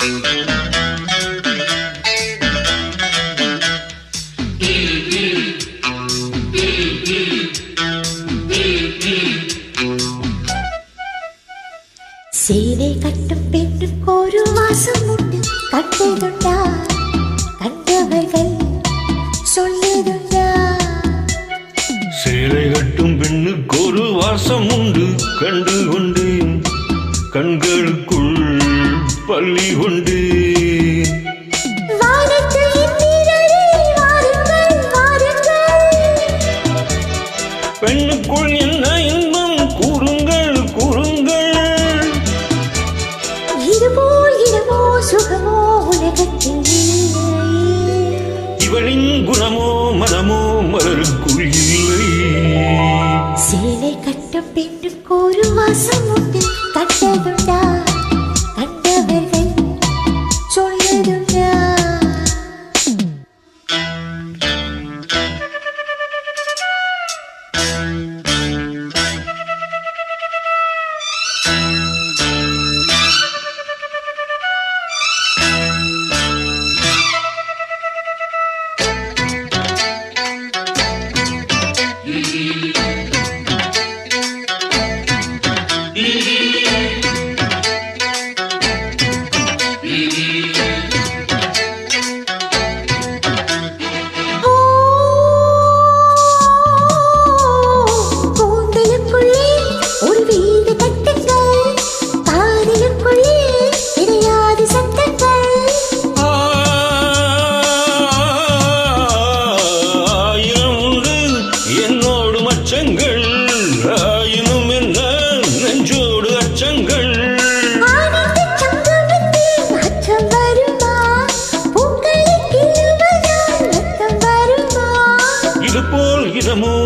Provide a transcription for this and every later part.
சீதை கட்டும் பெண்ணுக்கு ஒரு மாசம் உண்டு. கட்டதுண்டா கண்டவர்கள் சொல்லுதுண்டா. சீலை கட்டும் பெண்ணுக்கு ஒரு வாசம் உண்டு. கண்டு கொண்டேன் கண்களுக்குள் பள்ளி வாருங்கள் பெண்ணுக்குள் என்ன இன்பம்? கூறுங்கள் கூறுங்கள். இதுபோல் இடமோ சுகமோ உலகத்தில். இவளின் குணமோ மனமோ மலருக்குள் இல்லை. சேலை கட்டும் பெண்ணுக்கு ஒரு வாசம் உண்டு கண்டதுண்டா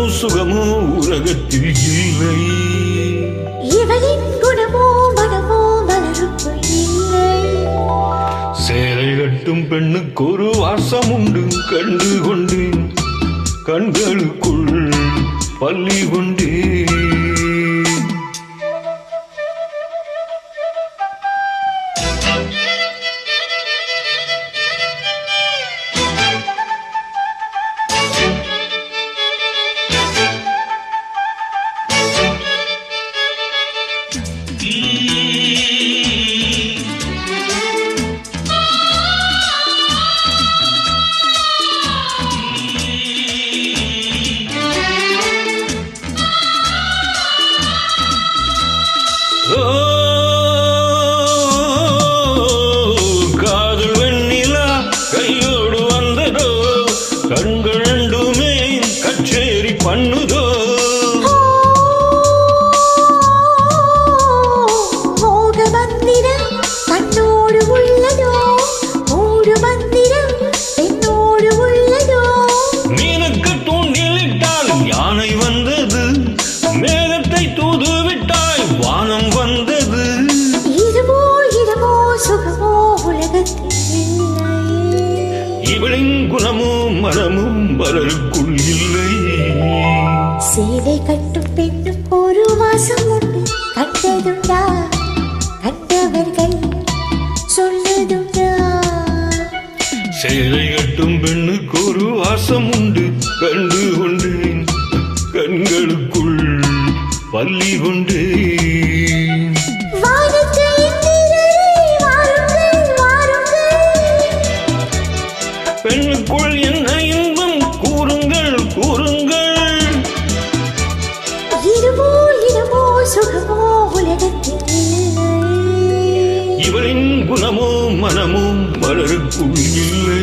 சுகமோ உலகத்தில் இல்லை. இவளின் குணமோ மனமோ மலருக்குள் இல்லை. சேலை கட்டும் பெண்ணுக்கு ஒரு வாசம் உண்டு கண்டு கொண்டேன். கண்களுக்குள் பள்ளி கொண்டேன். you. மனமும் மலருக்குள் இல்லை. சேலை கட்டும் பெண்ணுக்கு ஒரு வாசம் உண்டு. கண்டதுண்டா கண்டவர்கள் சொல்லுதுண்டா சேலை கட்டும் பெண்ணுக்கு ஒரு வாசம் உண்டு. கண்டு கொண்டேன். கண்களுக்குள் பள்ளி கொண்டேன். மனமும் மலருக்குள் இல்லை.